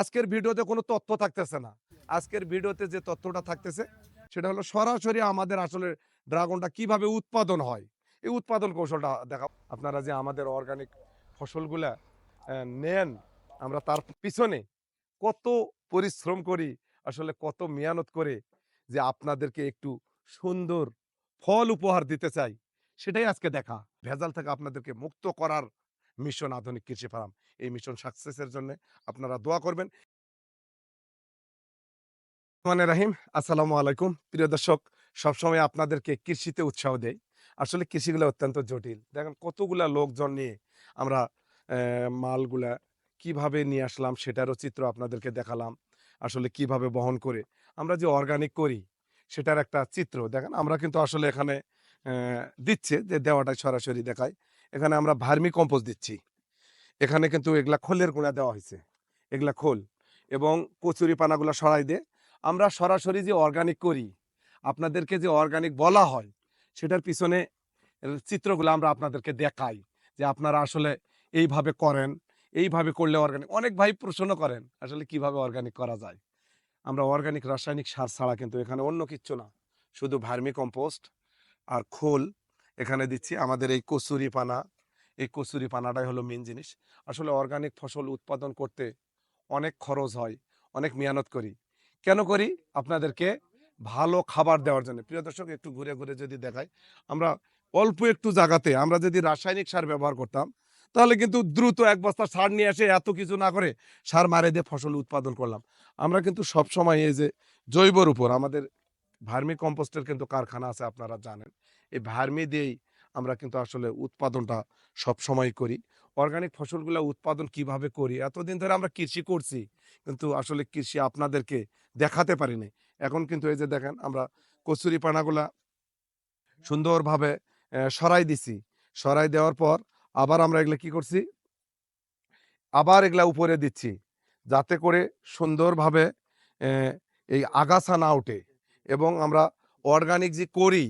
আজকের ভিডিওতে কোনো তথ্য থাকতেছে না। আজকের ভিডিওতে যে তথ্যটা থাকতেছে, সেটা হলো সরাসরি আমাদের আসলে ড্রাগনটা কীভাবে উৎপাদন হয়। এই উৎপাদন কৌশলটা দেখা, আপনারা যে আমাদের অর্গানিক ফসলগুলা নেন, আমরা তার পিছনে কত পরিশ্রম করি, আসলে কত মেয়ানত করে যে আপনাদেরকে একটু সুন্দর ফল উপহার দিতে চাই, সেটাই আজকে দেখা। ভেজাল থেকে আপনাদেরকে মুক্ত করার মিশন আধুনিক কৃষি ফার্ম। এই মিশন সাকসেসের জন্য আপনারা দোয়া করবেন। মানে রাহিম, আসসালামু আলাইকুম। প্রিয় দর্শক, সবসময় আপনাদেরকে কৃষিতে উৎসাহ দেয় আসলে কৃষিগুলো অত্যন্ত জটিল। দেখেন কতগুলা লোকজন নিয়ে আমরা মালগুলা কীভাবে নিয়ে আসলাম সেটারও চিত্র আপনাদেরকে দেখালাম। আসলে কীভাবে বহন করে, আমরা যে অর্গানিক করি সেটার একটা চিত্র। দেখেন আমরা কিন্তু আসলে এখানে দিচ্ছে যে দেওয়াটাই সরাসরি দেখায়। এখানে আমরা ভার্মি কম্পোস্ট দিচ্ছি। এখানে কিন্তু এগুলা খোলের গুঁড়া দেওয়া হয়েছে এগুলা খোল এবং কচুরি পানাগুলা সরাই দিয়ে আমরা সরাসরি যে অর্গানিক করি, আপনাদেরকে যে অর্গানিক বলা হয়, সেটার পিছনে চিত্রগুলো আমরা আপনাদেরকে দেখাই যে আপনারা আসলে এইভাবে করেন, এইভাবে করলে অর্গানিক অনেক ভাই প্রশ্ন করেন, আসলে কীভাবে অর্গানিক করা যায়? আমরা অর্গানিক রাসায়নিক সার ছাড়া কিন্তু এখানে অন্য কিচ্ছু না। শুধু ভার্মি কম্পোস্ট আর খোল এখানে দিচ্ছি। আমাদের এই কচুরি পানা। এই কচুরি পানাটাই হলো মেন জিনিস। আসলে অর্গানিক ফসল উৎপাদন করতে অনেক খরচ হয়, অনেক মেহনত করি। কেন করি? আপনাদেরকে ভালো খাবার দেওয়ার জন্য। প্রিয় দর্শক, একটু ঘুরে ঘুরে যদি দেখাই, আমরা অল্প একটু জায়গাতে আমরা যদি রাসায়নিক সার ব্যবহার করতাম, তাহলে কিন্তু দ্রুত এক বস্তা সার নিয়ে এসে এত কিছু না করে সার মারে দিয়ে ফসল উৎপাদন করলাম। আমরা কিন্তু সব সময় এই যে জৈবর উপর আমাদের ভার্মি কম্পোস্টের কিন্তু কারখানা আছে, আপনারা জানেন। এই ভার্মি দিয়েই আমরা কিন্তু আসলে উৎপাদনটা সব সময় করি। অর্গানিক ফসলগুলো উৎপাদন কীভাবে করি? এতদিন ধরে আমরা কৃষি করছি, কিন্তু আসলে কৃষি আপনাদেরকে দেখাতে পারিনি। এখন কিন্তু এই যে দেখেন, আমরা কচুরি পানাগুলা সুন্দরভাবে সরাই দিছি। সরাই দেওয়ার পর আবার আমরা এগুলা কি করছি? আবার এগুলা উপরে দিচ্ছি, যাতে করে সুন্দরভাবে এই আগাছা না ওঠে। এবং আমরা অর্গানিক যে করি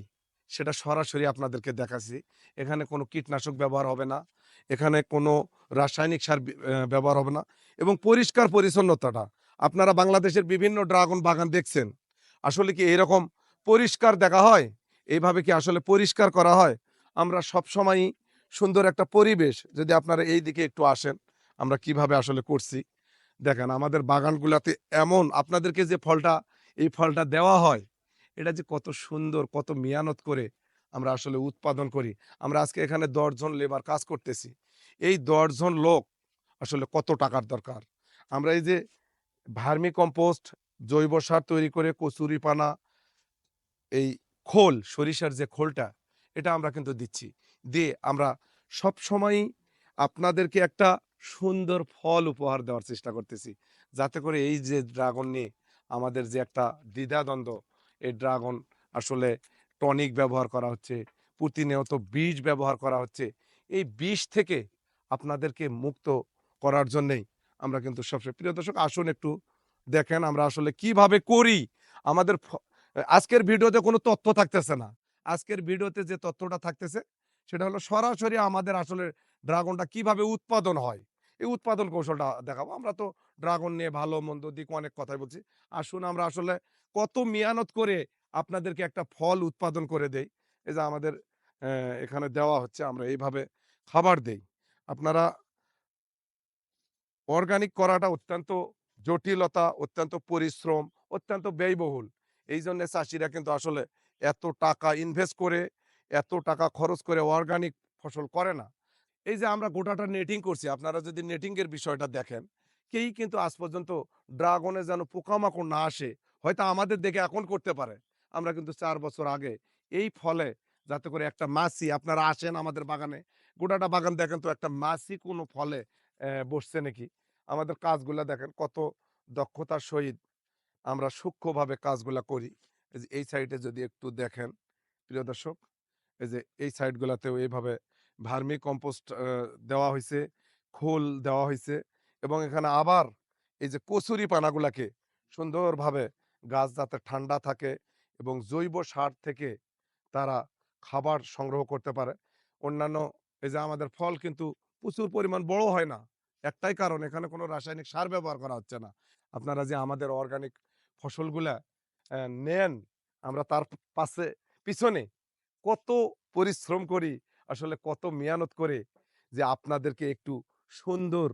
সেটা সরাসরি আপনাদেরকে দেখাচ্ছি। এখানে কোনো কীটনাশক ব্যবহার হবে না। এখানে কোনো রাসায়নিক সার ব্যবহার হবে না এবং পরিষ্কার পরিচ্ছন্নতাটা। আপনারা বাংলাদেশের বিভিন্ন ড্রাগন বাগান দেখছেন। আসলে কি এরকম পরিষ্কার দেখা হয়? এইভাবে কি আসলে পরিষ্কার করা হয়? আমরা সব সময়ই সুন্দর একটা পরিবেশ। যদি আপনারা এই দিকে একটু আসেন, আমরা কীভাবে আসলে করছি? দেখেন, আমাদের বাগানগুলাতে এমন, আপনাদেরকে যে ফলটা, এই ফলটা দেওয়া হয় এটা যে কত সুন্দর, কত মেহনত করে আমরা আসলে উৎপাদন করি। আমরা আজকে এখানে দশজন লেবার কাজ করতেছি। এই দশজন লোক আসলে কত টাকার দরকার? আমরা এই যে ভার্মি কম্পোস্ট, জৈব সার তৈরি করে কচুরি পানা, এই খোল, সরিষার যে খোলটা, এটা আমরা কিন্তু দিচ্ছি। দিয়ে আমরা সব সময়ই আপনাদেরকে একটা সুন্দর ফল উপহার দেওয়ার চেষ্টা করতেছি। যাতে করে এই যে ড্রাগন নিয়ে আমাদের যে একটা দ্বিধাদ্বন্দ্ব এই ড্রাগন আসলে টনিক ব্যবহার করা হচ্ছে প্রতিনিয়ত বীজ ব্যবহার করা হচ্ছে। এই বিষ থেকে আপনাদেরকে মুক্ত করার জন্যেই আমরা কিন্তু সবসময়, প্রিয় দর্শক, আসুন একটু দেখেন আমরা আসলে কীভাবে করি। আমাদের আজকের ভিডিওতে কোনো তথ্য থাকতেছে না। আজকের ভিডিওতে যে তথ্যটা থাকতেছে, সেটা হলো সরাসরি আমাদের আসলে ড্রাগনটা কীভাবে উৎপাদন হয়। এই উৎপাদন কৌশলটা দেখাবো। আমরা তো ড্রাগন নিয়ে ভালো, মন্দ দিক অনেক কথাই বলছি। আসুন আমরা আসলে কত মেয়ানত করে আপনাদেরকে একটা ফল উৎপাদন করে দেয় এই যে আমাদের এখানে দেওয়া হচ্ছে, আমরা এইভাবে খাবার দেই। আপনারা অর্গানিক করাটা অত্যন্ত জটিলতা, অত্যন্ত পরিশ্রম, অত্যন্ত ব্যয়বহুল। এই জন্য চাষিরা কিন্তু আসলে এত টাকা ইনভেস্ট করে, এত টাকা খরচ করে অর্গানিক ফসল করে না। এই যে আমরা গোটাটা নেটিং করছি, আপনারা যদি নেটিংয়ের বিষয়টা দেখেন, কেই কিন্তু আজ পর্যন্ত ড্রাগনে যেন পোকামাকড় না আসে হয়তো আমাদের দেখে এখন করতে পারে। আমরা কিন্তু চার বছর আগে এই ফলে যাতে করে একটা মাছি, আপনারা আসেন আমাদের বাগানে, গোটাটা বাগান দেখেন তো একটা মাছি কোনো ফলে বসছে নাকি? আমাদের কাজগুলা দেখেন কত দক্ষতার সহিত আমরা সূক্ষ্মভাবে কাজগুলা করি। এই সাইডে যদি একটু দেখেন, প্রিয় দর্শক, এই যে এই সাইডগুলাতেও এইভাবে ভার্মি কম্পোস্ট দেওয়া হয়েছে খোল দেওয়া হয়েছে এবং এখানে আবার এই যে কচুরি পানাগুলাকে সুন্দরভাবে গাছ যাতে ঠান্ডা থাকে এবং জৈব সার থেকে তারা খাবার সংগ্রহ করতে পারে। অন্যান্য এই যে আমাদের ফল কিন্তু প্রচুর পরিমাণ বড় হয় না। একটাই কারণ, এখানে কোনো রাসায়নিক সার ব্যবহার করা হচ্ছে না। আপনারা যে আমাদের অর্গানিক ফসলগুলা নেন, আমরা তার পাশে, পিছনে কত পরিশ্রম করি, আসলে কত মেয়ানত করে যে আপনাদেরকে একটু সুন্দর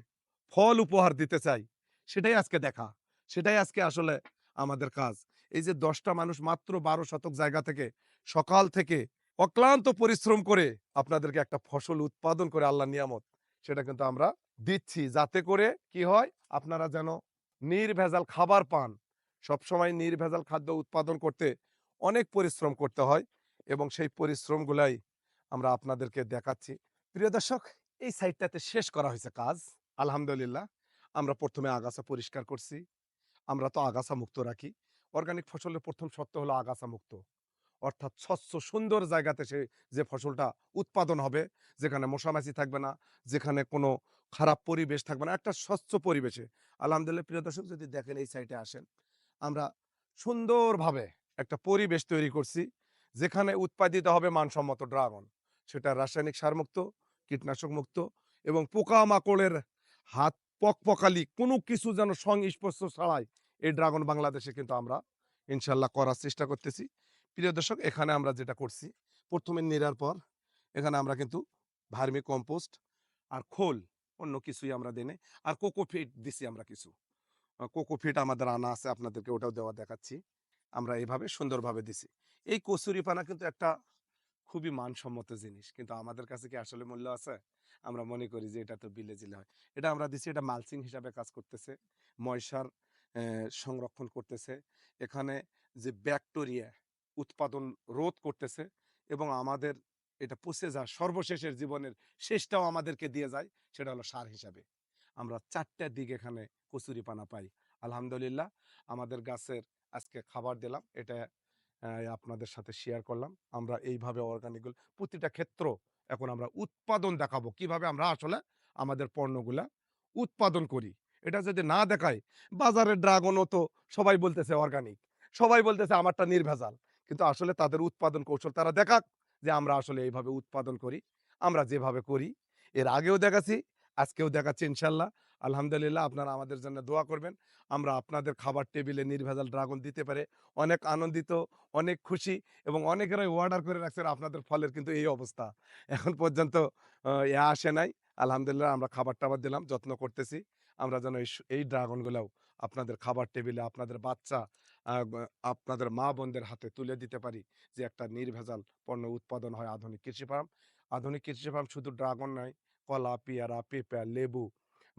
ফল উপহার দিতে চাই, সেটাই আজকে দেখা। সেটাই আজকে আসলে আমাদের কাজ। এই যে দশটা মানুষ মাত্র বারো শতক জায়গা থেকে সকাল থেকে অক্লান্ত পরিশ্রম করে আপনাদেরকে একটা ফসল উৎপাদন করে আল্লাহ নিয়ামত, সেটা কিন্তু আমরা দিচ্ছি। যাতে করে কি হয়? আপনারা যেন নির্ভেজাল খাবার পান। সবসময় নির্ভেজাল খাদ্য উৎপাদন করতে অনেক পরিশ্রম করতে হয় এবং সেই পরিশ্রমগুলাই আমরা আপনাদেরকে দেখাচ্ছি। প্রিয় দর্শক, এই সাইডটাতে শেষ করা হয়েছে কাজ। আলহামদুলিল্লাহ, আমরা প্রথমে আগাছা পরিষ্কার করছি। আমরা তো আগাছা মুক্ত রাখি। অর্গানিক ফসলের প্রথম সত্য হলো আগাছা মুক্ত। অর্থাৎ স্বচ্ছ, সুন্দর জায়গাতে সে, যে ফসলটা উৎপাদন হবে, যেখানে মশামাছি থাকবে না, যেখানে কোনো খারাপ পরিবেশ থাকবে না, একটা স্বচ্ছ পরিবেশে। আলহামদুলিল্লাহ, প্রিয় দর্শক, যদি দেখেন এই সাইডে আসেন, আমরা সুন্দরভাবে একটা পরিবেশ তৈরি করছি, যেখানে উৎপাদিত হবে মানসম্মত ড্রাগন। সেটা রাসায়নিক সারমুক্ত কীটনাশক মুক্ত এবং পোকামাকড়ের হাত পকপকালি, কোনো কিছু যেন সংস্পর্শ ছাড়াই এই ড্রাগন বাংলাদেশে কিন্তু আমরা ইনশাল্লাহ করার চেষ্টা করতেছি। প্রিয় দর্শক, এখানে আমরা যেটা করছি, প্রথমে নেড়ার পর এখানে আমরা কিন্তু ভার্মি কম্পোস্ট আর খোল, অন্য কিছুই আমরা দেনে আর কোকোফিট দিছি আমরা কিছু। কোকোফিট আমাদের আনা আছে, আপনাদেরকে ওটাও দেওয়া দেখাচ্ছি। আমরা এইভাবে সুন্দরভাবে দিছি। এই কচুরি পানা কিন্তু একটা খুবই মানসম্মত জিনিস, কিন্তু আমাদের কাছে কি আসলে মূল্য আছে? আমরা মনে করি যে, এটা তো বিলে জিলে হয়। এটা আমরা দিচ্ছি এটা মালচিং হিসাবে কাজ করতেছে। ময়সার সংরক্ষণ করতেছে। এখানে যে ব্যাকটেরিয়া উৎপাদন রোধ করতেছে এবং আমাদের এটা পচে যায় সর্বশেষের জীবনের শেষটাও আমাদেরকে দিয়ে যায়, সেটা হলো সার হিসাবে। আমরা চারটার দিক এখানে কচুরি পানা পাই। আলহামদুলিল্লাহ, আমাদের গাছের আজকে খাবার দিলাম। এটা আপনাদের সাথে শেয়ার করলাম। আমরা এইভাবে অর্গানিকগুলো প্রতিটা ক্ষেত্র এখন আমরা উৎপাদন দেখাবো। কীভাবে আমরা আসলে আমাদের পণ্যগুলা উৎপাদন করি। এটা যদি না দেখায়, বাজারের ড্রাগনও তো সবাই বলতেছে অর্গানিক সবাই বলতেছে আমারটা নির্ভেজাল। কিন্তু আসলে তাদের উৎপাদন কৌশল তারা দেখাক যে আমরা আসলে এইভাবে উৎপাদন করি, আমরা যেভাবে করি। এর আগেও দেখাচ্ছি, আজকেও দেখাচ্ছি ইনশাল্লাহ। আলহামদুলিল্লাহ আপনারা আমাদের জন্য দোয়া করবেন। আমরা আপনাদের খাবার টেবিলে নির্ভেজাল ড্রাগন দিতে পারে অনেক আনন্দিত, অনেক খুশি এবং অনেকেরাই অর্ডার করে রাখছেন আপনাদের ফলের কিন্তু এই অবস্থা। এখন পর্যন্ত এ আসে নাই। আলহামদুলিল্লাহ আমরা খাবার টাবার দিলাম, যত্ন করতেছি। আমরা যেন এই ড্রাগনগুলোও আপনাদের খাবার টেবিলে আপনাদের বাচ্চা আপনাদের মা বোনদের হাতে তুলে দিতে পারি যে একটা নির্ভেজাল পণ্য উৎপাদন হয় আধুনিক কৃষি ফার্ম। আধুনিক কৃষি ফার্ম শুধু ড্রাগন নয়, কলা, পেয়ারা, পেঁপে, লেবু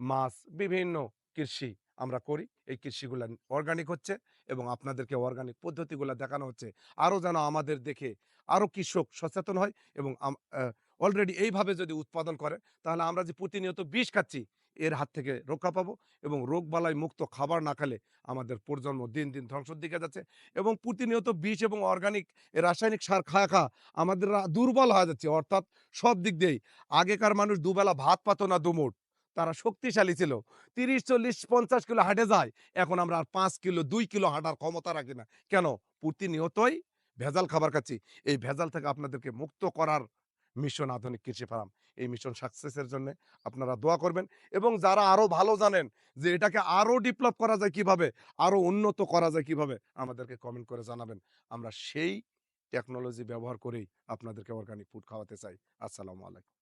মাছ, বিভিন্ন কৃষি আমরা করি। এই কৃষিগুলো অর্গানিক হচ্ছে এবং আপনাদেরকে অর্গানিক পদ্ধতিগুলো দেখানো হচ্ছে। আরও যেন আমাদের দেখে আরও কৃষক সচেতন হয় এবং অলরেডি এইভাবে যদি উৎপাদন করে, তাহলে আমরা যে প্রতিনিয়ত বিষ খাচ্ছি, এর হাত থেকে রক্ষা পাবো এবং রোগবালাই মুক্ত খাবার না খেলে আমাদের প্রজন্ম দিন দিন ধ্বংসের দিকে যাচ্ছে এবং প্রতিনিয়ত বিষ এবং অর্গানিক রাসায়নিক সার খায়া খা আমাদের দুর্বল হয়ে যাচ্ছে। অর্থাৎ সব দিক দিয়েই আগেকার মানুষ দুবেলা ভাত পাতো না দুমুট তারা শক্তিশালী ছিল। তিরিশ, চল্লিশ, পঞ্চাশ কিলো হাঁটে যায়। এখন আমরা আর পাঁচ কিলো, দুই কিলো হাঁটার ক্ষমতা রাখি না। কেন? প্রতিনিয়তই ভেজাল খাবার খাচ্ছি। এই ভেজাল থেকে আপনাদেরকে মুক্ত করার মিশন আধুনিক কৃষি ফার্ম। এই মিশন সাকসেসের জন্য আপনারা দোয়া করবেন। এবং যারা আরও ভালো জানেন যে এটাকে আরও ডেভেলপ করা যায় কীভাবে আরও উন্নত করা যায় কীভাবে, আমাদেরকে কমেন্ট করে জানাবেন। আমরা সেই টেকনোলজি ব্যবহার করেই আপনাদেরকে অর্গানিক ফুড খাওয়াতে চাই। আসসালামু আলাইকুম।